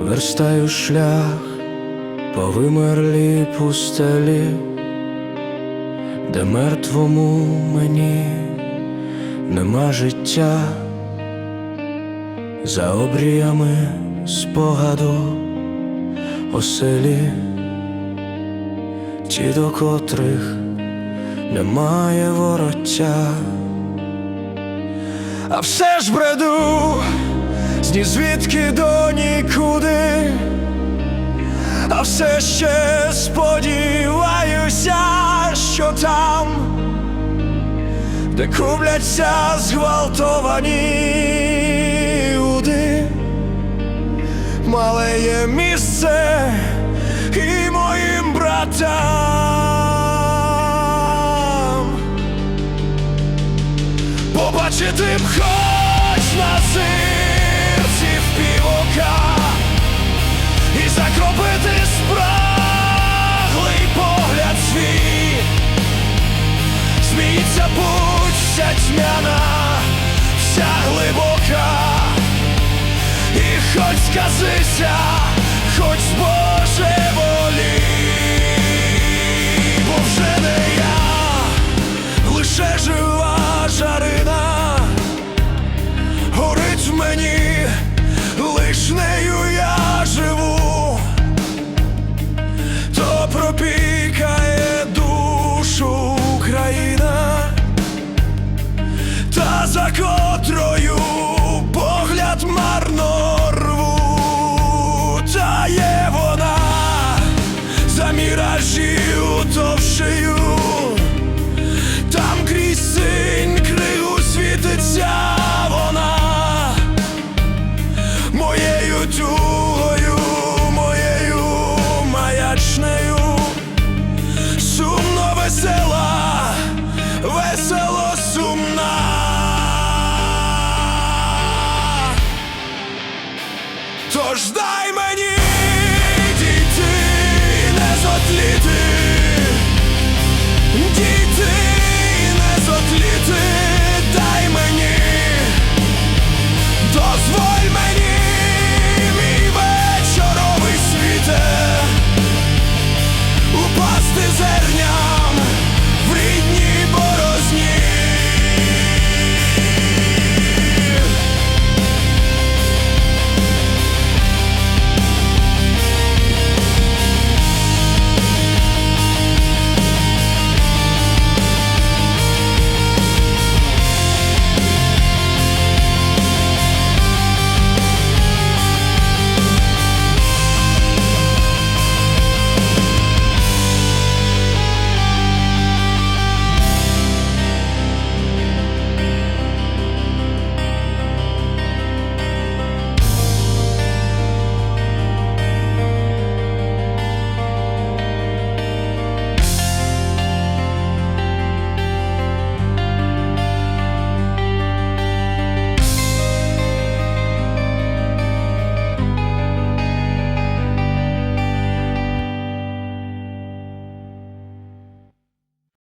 верстаю шлях по вимерлій пустелі, де мертвому мені нема життя, за обріями спогаду оселі, ті, до котрих немає вороття, а все ж бреду ні звідки до нікуди, а все ще сподіваюся, що там, де кубляться зґвалтовані уди, мале є місце і моїм братам. Побачити б хоч на зирці Зміється вся тьмяна, вся глибока. І хоч сказися, хоч збор рождается.